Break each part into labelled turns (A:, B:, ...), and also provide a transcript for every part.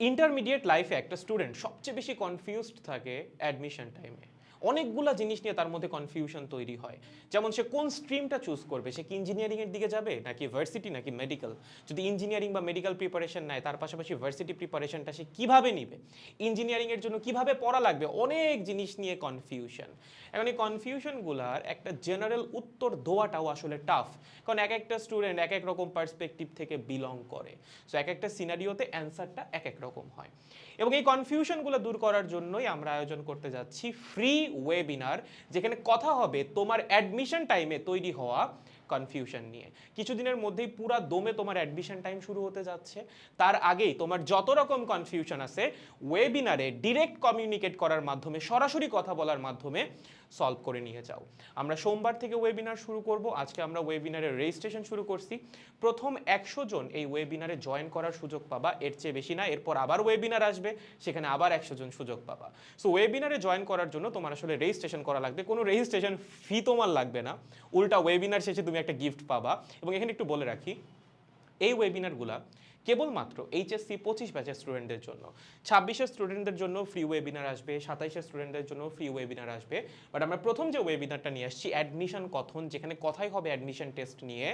A: Intermediate লাইফে একটা student সবচেয়ে বেশি কনফিউজড থাকে অ্যাডমিশন টাইমে অনেকগুলা জিনিস নিয়ে তার মধ্যে কনফিউশন তৈরি হয়। যেমন সে কোন স্ট্রিমটা চুজ করবে? সে কি ইঞ্জিনিয়ারিং এর দিকে যাবে? নাকি ভার্সিটি নাকি মেডিকেল যদি ইঞ্জিনিয়ারিং বা মেডিকেল প্রিপারেশন নেয়, তার পাশাপাশি ভার্সিটি প্রিপারেশনটা সে কীভাবে নিবে? ইঞ্জিনিয়ারিং এর জন্য কীভাবে পড়া লাগবে? অনেক জিনিস নিয়ে কনফিউশন এখন এই কনফিউশনগুলার একটা জেনারেল উত্তর দেওয়াটাও আসলে টাফ কারণ এক একটা স্টুডেন্ট এক এক রকম পার্সপেক্টিভ থেকে বিলং করে। সো এক একটা সিনারিওতে অ্যান্সারটা এক এক রকম হয়। এবং এই কনফিউশনগুলো দূর করার জন্যই আমরা আয়োজন করতে যাচ্ছি ফ্রি ওয়েবিনার যেখানে কথা হবে তোমার অ্যাডমিশন টাইমে তৈরি হওয়া কনফিউশন নিয়ে। কিছুদিনের মধ্যেই পুরা দমে তোমার অ্যাডমিশন টাইম শুরু হতে যাচ্ছে। তার আগেই তোমার যত রকম কনফিউশন আছে ওয়েবিনারে ডিরেক্ট কমিউনিকেট করার মাধ্যমে, সরাসরি কথা বলার মাধ্যমে সলভ করে নিয়ে যাও। আমরা সোমবার থেকে ওয়েবিনার শুরু করব। আজকে আমরা ওয়েবিনারের রেজিস্ট্রেশন শুরু করছি। প্রথম একশো জন এই ওয়েবিনারে জয়েন করার সুযোগ পাবা। এর চেয়ে বেশি না, এরপর আবার ওয়েবিনার আসবে। সেখানে আবার একশো জন সুযোগ পাবা। সো ওয়েবিনারে জয়েন করার জন্য তোমার আসলে রেজিস্ট্রেশন করা লাগবে। কোনো রেজিস্ট্রেশন ফি তোমার লাগবে না। উল্টা ওয়েবিনার শেষে তুমি একটা গিফট পাবা। এবং এখানে একটু বলে রাখি এই ওয়েবিনারগুলা কেবলমাত্র এইচএসসি পঁচিশ ব্যাচের স্টুডেন্টদের জন্য। ছাব্বিশের স্টুডেন্টদের জন্য ফ্রি ওয়েবিনার আসবে সাতাইশের স্টুডেন্টদের জন্য ফ্রি ওয়েবিনার আসবে। বাট আমরা প্রথম যে ওয়েবিনারটা নিয়ে আসছি অ্যাডমিশন কথন, যেখানে কথাই হবে অ্যাডমিশন টেস্ট নিয়ে,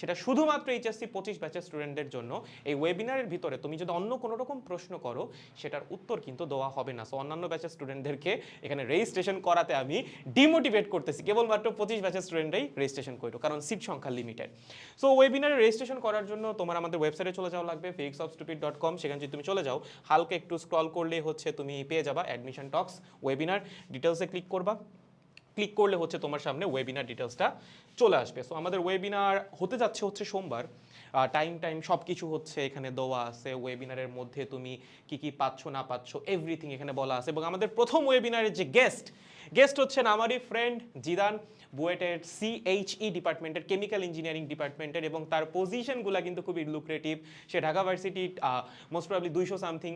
A: সেটা শুধুমাত্র এইচএসসি পঁচিশ ব্যাচের স্টুডেন্টদের জন্য। এই ওয়েবিনারের ভিতরে তুমি যদি অন্য কোনো রকম প্রশ্ন করো, সেটার উত্তর কিন্তু দেওয়া হবে না। সো অন্যান্য ব্যাচের স্টুডেন্টদেরকে এখানে রেজিস্ট্রেশন করাতে আমি ডিমোটিভেট করতেছি। কেবলমাত্র পঁচিশ ব্যাচের স্টুডেন্টরাই রেজিস্ট্রেশন করো কারণ সিট সংখ্যা লিমিটেড সো ওয়েবিনারে রেজিস্ট্রেশন করার জন্য তোমার আমাদের ওয়েবসাইটে চলে যাওয়া লাগবে। Fix of stupid dot com সেখানে যদি তুমি চলে যাও, হালকা একটু স্ক্রল করলেই হচ্ছে তুমি পেয়ে যাবা অ্যাডমিশন টক্স ওয়েবিনার ডিটেলসে ক্লিক করবা। ক্লিক করলে হচ্ছে তোমার সামনে ওয়েবিনার ডিটেলসটা চলে আসবে। সো আমাদের ওয়েবিনার হতে যাচ্ছে হচ্ছে সোমবার। টাইম টাইম সব কিছু হচ্ছে এখানে দেওয়া আছে। ওয়েবিনারের মধ্যে তুমি কি কি পাচ্ছ, না পাচ্ছ এভরিথিং এখানে বলা আছে। এবং আমাদের প্রথম ওয়েবিনারের যে গেস্ট গেস্ট হচ্ছেন আমারই ফ্রেন্ড জিদান বুয়েটের সিএইচই ডিপার্টমেন্টের কেমিক্যাল ইঞ্জিনিয়ারিং ডিপার্টমেন্টের এবং তার পজিশনগুলো কিন্তু খুবই লুক্রেটিভ সে ঢাকা ভার্সিটি মোস্ট প্রবলি দুইশো সামথিং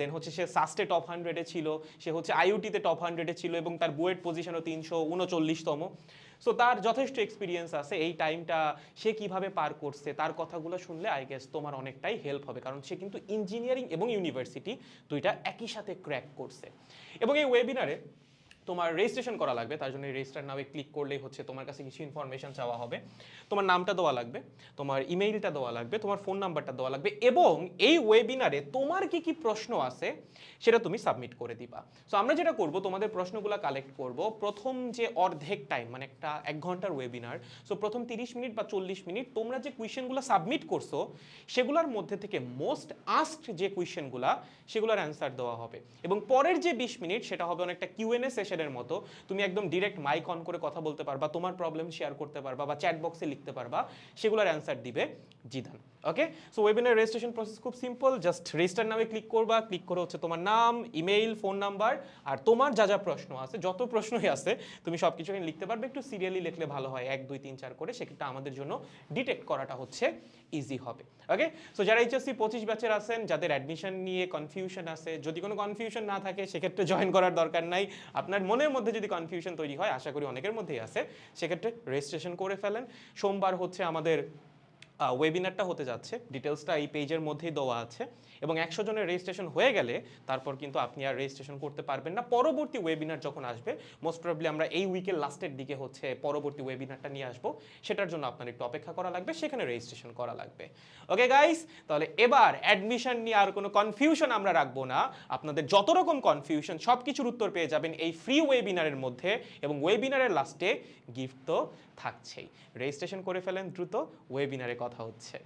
A: দেন হচ্ছে সে সাস্টে টপ হান্ড্রেডে ছিল, সে হচ্ছে আইউটিতে টপ হান্ড্রেডে ছিল এবং তার বুয়েট পজিশনও তিনশো উনচল্লিশতম। সো তার যথেষ্ট এক্সপিরিয়েন্স আছে এই টাইমটা সে কীভাবে পার করছে, তার কথাগুলো শুনলে আই গেস তোমার অনেকটাই হেল্প হবে, কারণ সে কিন্তু ইঞ্জিনিয়ারিং এবং ইউনিভার্সিটি দুইটা একই সাথে ক্র্যাক করছে। এবং এই ওয়েবিনারে তোমার রেজিস্ট্রেশন করা লাগবে, তার জন্য রেজিস্টার নামে ক্লিক করলেই হচ্ছে তোমার কাছে কিছু ইনফরমেশন চাওয়া হবে। তোমার নামটা দেওয়া লাগবে, তোমার ইমেইলটা দেওয়া লাগবে, তোমার ফোন নাম্বারটা দেওয়া লাগবে এবং এই ওয়েবিনারে তোমার কি কি প্রশ্ন আছে সেটা তুমি সাবমিট করে দিবা। সো আমরা যেটা করব, তোমাদের প্রশ্নগুলো কালেক্ট করব। প্রথম যে অর্ধেক টাইম মানে একটা এক ঘণ্টার ওয়েবিনার সো প্রথম তিরিশ মিনিট বা চল্লিশ মিনিট তোমরা যে কুয়েশনগুলো সাবমিট করছ, সেগুলোর মধ্যে থেকে মোস্ট আস্কড যে কুয়েশনগুলো সেগুলোর অ্যান্সার দেওয়া হবে। এবং পরের যে বিশ মিনিট, সেটা হবে অনেকটা কিউএনএ সেশনের মতো তুমি একদম ডিরেক্ট মাইক অন করে কথা বলতে পারবা, তোমার প্রবলেম শেয়ার করতে পারবা বা চ্যাট বক্সে লিখতে পারবা, সেগুলোর অ্যান্সার দিবে Zidan okay so webinar registration process খুব সিম্পল জাস্ট রেজিস্টার নামে ক্লিক করবা ক্লিক করে হচ্ছে তোমার নাম ইমেইল ফোন নাম্বার আর তোমার যা যা প্রশ্ন আছে, যত প্রশ্নই আছে, তুমি সব কিছু এখানে লিখতে পারবে, একটু সিরিয়ালি লিখলে ভালো হয়, এক, দুই, তিন, চার করে, সেক্ষেত্রে আমাদের জন্য ডিটেক্ট করাটা হচ্ছে ইজি হবে ওকে সো যারা এইচএসসি পঁচিশ ব্যাচের আছেন, যাদের অ্যাডমিশন নিয়ে কনফিউশন আছে, যদি কোনো কনফিউশন না থাকে, সেক্ষেত্রে জয়েন করার দরকার নাই, আপনার মনের মধ্যে যদি কনফিউশন তৈরি হয়, আশা করি অনেকের মধ্যেই আছে, সেক্ষেত্রে রেজিস্ট্রেশন করে ফেলেন। সোমবার হচ্ছে আমাদের ওয়েবিনারটা হতে যাচ্ছে। ডিটেলসটা এই পেজের মধ্যেই দেওয়া আছে। এবং একশো জনের রেজিস্ট্রেশন হয়ে গেলে তারপর কিন্তু আপনি আর রেজিস্ট্রেশন করতে পারবেন না। পরবর্তী ওয়েবিনার যখন আসবে মোস্ট প্রবলি আমরা এই উইকের লাস্টের দিকে হচ্ছে পরবর্তী ওয়েবিনারটা নিয়ে আসব। সেটার জন্য আপনার একটু অপেক্ষা করা লাগবে। সেখানে রেজিস্ট্রেশন করা লাগবে। ওকে গাইস তাহলে এবার অ্যাডমিশন নিয়ে আর কোনো কনফিউশন আমরা রাখব না। আপনাদের যত রকম কনফিউশন সব কিছুর উত্তর পেয়ে যাবেন এই ফ্রি ওয়েবিনারের মধ্যে। এবং ওয়েবিনারের লাস্টে গিফট তো থাকছেই। রেজিস্ট্রেশন করে ফেলেন, দ্রুত ওয়েবিনারে কথা হচ্ছে